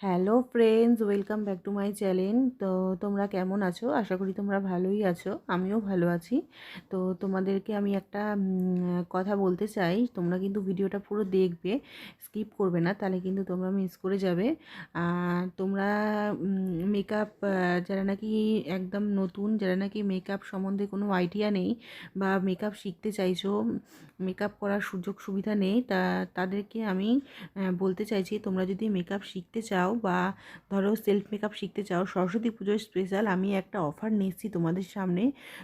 Hello friends welcome back to my channel তো তোমরা কেমন আছো? আশা করি তোমরা ভালোই আছো। আমিও ভালো আছি। তো তোমাদেরকে আমি একটা কথা বলতে চাই। তোমরা কিন্তু ভিডিওটা পুরো দেখবে, স্কিপ করবে না, তাহলে কিন্তু তোমরা মিস করে যাবে। তোমরা মেকআপ যারা নাকি একদম নতুন, যারা নাকি মেকআপ সম্বন্ধে কোনো আইডিয়া নেই বা মেকআপ শিখতে চাইছো মেকআপ করার সুযোগ সুবিধা নেই, তা, তাদেরকে আমি বলতে চাইছি, তোমরা যদি মেকআপ শিখতে চাও বা ধরো সেলফ মেকআপ শিখতে চাও, সরস্বতী পুজোর স্পেশাল আমি একটা অফার নিচ্ছি তোমাদের সামনে।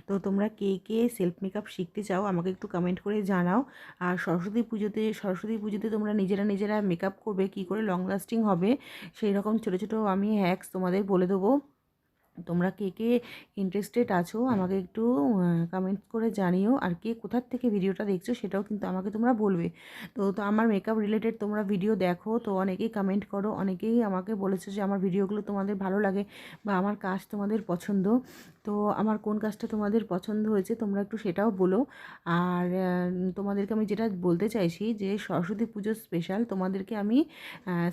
তো তোমরা কে কে সেলফ মেকআপ শিখতে চাও আমাকে একটু কমেন্ট করে জানাও। আর সরস্বতী পুজোতে সরস্বতী পুজোতে তোমরা নিজেরা নিজেরা মেকআপ করবে, কি করে লং লাস্টিং হবে, সেই রকম ছোটো ছোটো আমি হ্যাক্স তোমাদের বলে দেবো। তোমরা কে কে ইন্টারেস্টেড আছো, আমাকে একটু কমেন্ট করে জানিও। আর কে কোথার থেকে ভিডিওটা দেখছ সেটাও কিন্তু আমাকে তোমরা বলবে। তো তো আমার মেকআপ রিলেটেড তোমরা ভিডিও দেখো, তো অনেকেই কমেন্ট করো, অনেকেই আমাকে বলেছ যে আমার ভিডিওগুলো তোমাদের ভালো লাগে বা আমার কাজ তোমাদের পছন্দ। তো আমার কোন কাজটা তোমাদের পছন্দ হয়েছে তোমরা একটু সেটাও বলো। আর তোমাদেরকে আমি যেটা বলতে চাইছি যে সরস্বতী পুজোর স্পেশাল তোমাদেরকে আমি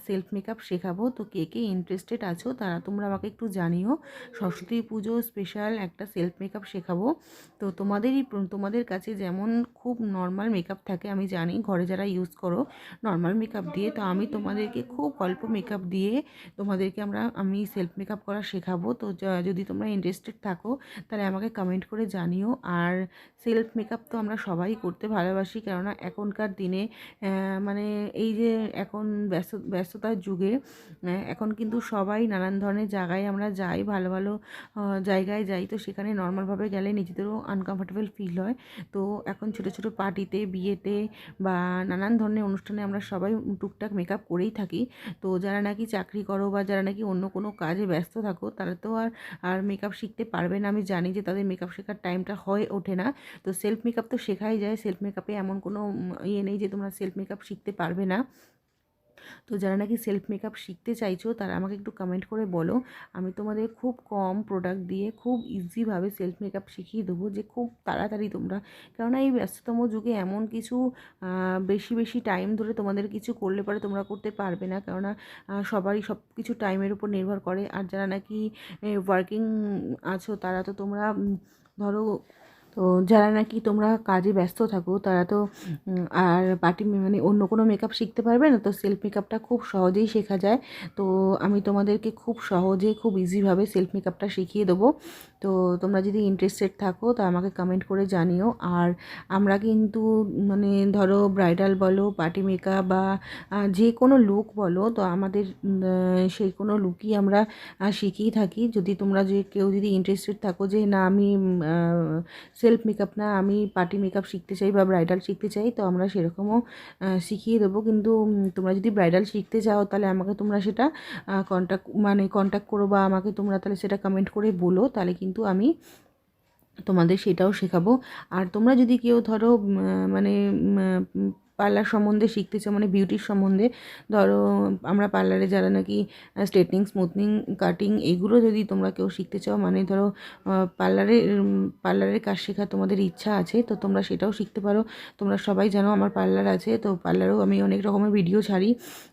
সেলফ মেকআপ শেখাবো। তো কে কে ইন্টারেস্টেড আছো তারা তোমরা আমাকে একটু জানিও। সরস্বতী পুজো স্পেশাল একটা সেলফ মেকআপ শেখাবো। তো তোমাদেরই তোমাদের কাছে যেমন খুব নর্মাল মেকআপ থাকে, আমি জানি ঘরে যারা ইউজ করো নর্মাল মেকআপ দিয়ে, তো আমি তোমাদেরকে খুব অল্প মেকআপ দিয়ে তোমাদেরকে আমরা, আমি সেলফ মেকআপ করা শেখাবো। তো যদি তোমরা ইন্টারেস্টেড থাকো, তাহলে আমাকে কমেন্ট করে জানিও। আর সেলফ মেকআপ তো আমরা সবাই করতে ভালোবাসি, কেননা এখনকার দিনে মানে এই যে এখন ব্যস্ত, ব্যস্ততার যুগে এখন কিন্তু সবাই নানান ধরনের জায়গায় আমরা যাই ভালো জায়গায় যাই, তো সেখানে নর্মালভাবে গেলে নিজেদেরও আনকমফর্টেবল ফিল হয়। তো এখন ছোটো ছোটো পার্টিতে বিয়েতে বা নানান ধরনের অনুষ্ঠানে আমরা সবাই টুকটাক মেকআপ করেই থাকি। তো যারা নাকি চাকরি করো বা যারা নাকি অন্য কোনো কাজে ব্যস্ত থাকো, তারা তো আর আর মেকআপ শিখতে পারবে না। আমি জানি যে তাদের মেকআপ শেখার টাইমটা হয়ে ওঠে না। তো সেলফ মেকআপ তো শেখাই যায়। সেলফ মেকআপে এমন কোনো ইয়ে নেই যে তোমরা সেলফ মেকআপ শিখতে পারবে না। তো যারা নাকি সেলফ মেকআপ শিখতে চাইছো, তারা আমাকে একটু কমেন্ট করে বলো। আমি তোমাদের খুব কম প্রোডাক্ট দিয়ে খুব ইজিভাবে সেলফ মেকআপ শিখিয়ে দেবো যে খুব তাড়াতাড়ি তোমরা। কেননা এই ব্যস্ততম যুগে এমন কিছু বেশি বেশি টাইম ধরে তোমাদের কিছু করলে পরে তোমরা করতে পারবে না। কেননা সবারই সব কিছু টাইমের উপর নির্ভর করে। আর যারা নাকি ওয়ার্কিং আছো, তারা তো তোমরা ধরো তো যারা নাকি তোমরা কাজে ব্যস্ত থাকো, তারা তো আর পার্টি মানে অন্য কোনো মেকআপ শিখতে পারবে না, তো সেলফ মেকআপটা খুব সহজেই শেখা যায়। তো আমি তোমাদেরকে খুব সহজে, খুব ইজিভাবে সেলফ মেকআপটা শিখিয়ে দেবো। তো তোমরা যদি ইন্টারেস্টেড থাকো, তা আমাকে কমেন্ট করে জানিও। আর আমরা কিন্তু মানে ধরো ব্রাইডাল বলো পার্টি মেকআপ বা যে কোনো লুক বলো, তো আমাদের সেই কোনো লুকই আমরা শিখিয়ে থাকি। যদি তোমরা যে কেউ যদি ইন্টারেস্টেড থাকো যে, না, আমি সেলফ মেকআপ না, আমি পার্টি মেকআপ শিখতে চাই বা ব্রাইডাল শিখতে চাই, তো আমরা সেরকমও শিখিয়ে দেবো। কিন্তু তোমরা যদি ব্রাইডাল শিখতে চাও, তাহলে আমাকে তোমরা সেটা কন্ট্যাক্ট মানে কন্ট্যাক্ট করো বা আমাকে তোমরা তাহলে সেটা কমেন্ট করে বলো, তাহলে কিন্তু আমি তোমাদের সেটাও শেখাবো। আর তোমরা যদি কেউ ধরো মানে পার্লার সম্বন্ধে শিখতে চাও মানে বিউটির সম্বন্ধে। ধরো, আমরা পার্লারে যারা নাকি স্ট্রেটনিং স্মুথনিং কাটিং এগুলো যদি তোমরা কেউ শিখতে চাও মানে ধরো পার্লারে পার্লারের কাজ শেখার তোমাদের ইচ্ছা আছে, তো তোমরা সেটাও শিখতে পারো। তোমরা সবাই জানো আমার পার্লার আছে, তো পার্লারেও আমি অনেক রকমের ভিডিও ছাড়ি।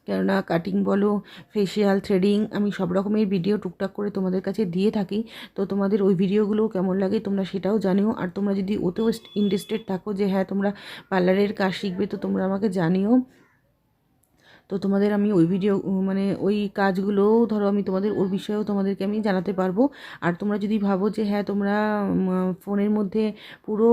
কেননা কাটিং বলো ফেসিয়াল থ্রেডিং আমি সব রকমের ভিডিও টুকটাক করে তোমাদের কাছে দিয়ে থাকি। তো তোমাদের ওই ভিডিওগুলো কেমন লাগে তোমরা সেটাও জানিও। আর তোমরা যদি ওতেও ইন্টারেস্টেড থাকো যে হ্যাঁ তোমরা পার্লারের কাজ শিখবে, তো তোমরা আমাকে জানিও। তো তোমাদের আমি ওই ভিডিও মানে ওই কাজগুলোও ধরো আমি তোমাদের, ওর বিষয়েও তোমাদেরকে আমি জানাতে পারব। আর তোমরা যদি ভাবো যে হ্যাঁ তোমরা ফোনের মধ্যে পুরো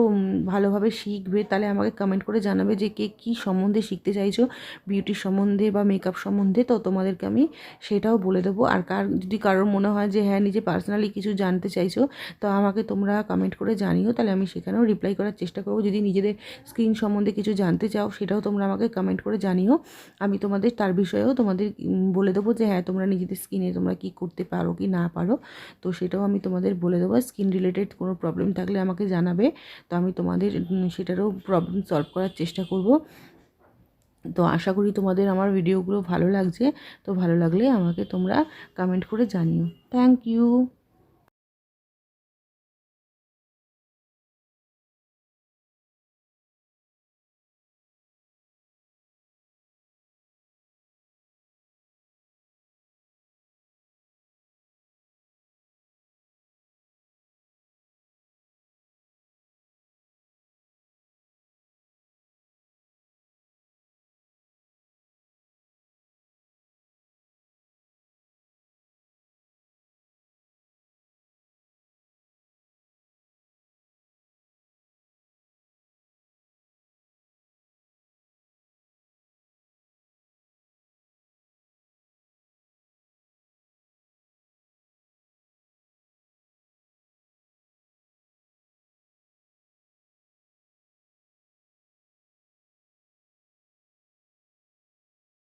ভালোভাবে শিখবে, তাহলে আমাকে কমেন্ট করে জানাবে যে কে কী সম্বন্ধে শিখতে চাইছো। বিউটির সম্বন্ধে বা মেকআপ সম্বন্ধে, তো তোমাদেরকে আমি সেটাও বলে দেবো। আর কার, যদি কারোর মনে হয় যে হ্যাঁ নিজে পার্সোনালি কিছু জানতে চাইছো, তো আমাকে তোমরা কমেন্ট করে জানিও। তাহলে আমি সেখানেও রিপ্লাই করার চেষ্টা করব। যদি নিজেদের স্ক্রিন সম্বন্ধে কিছু জানতে চাও, সেটাও তোমরা আমাকে কমেন্ট করে জানিও। আমি তোমাদের তোমাদের, তার বিষয়েও তোমাদের বলে দেবো যে হ্যাঁ তোমরা নিজেদের স্কিনে তোমরা কি করতে পারো, কি না পারো। তো সেটাও আমি তোমাদের বলে দেবো। স্কিন রিলেটেড কোনো প্রবলেম থাকলে আমাকে জানাবে। তো আমি তোমাদের সেটারও প্রবলেম সলভ করার চেষ্টা করব। তো আশা করি তোমাদের আমার ভিডিওগুলো ভালো লাগছে। তো ভালো লাগলে আমাকে তোমরা কমেন্ট করে জানিও। Thank you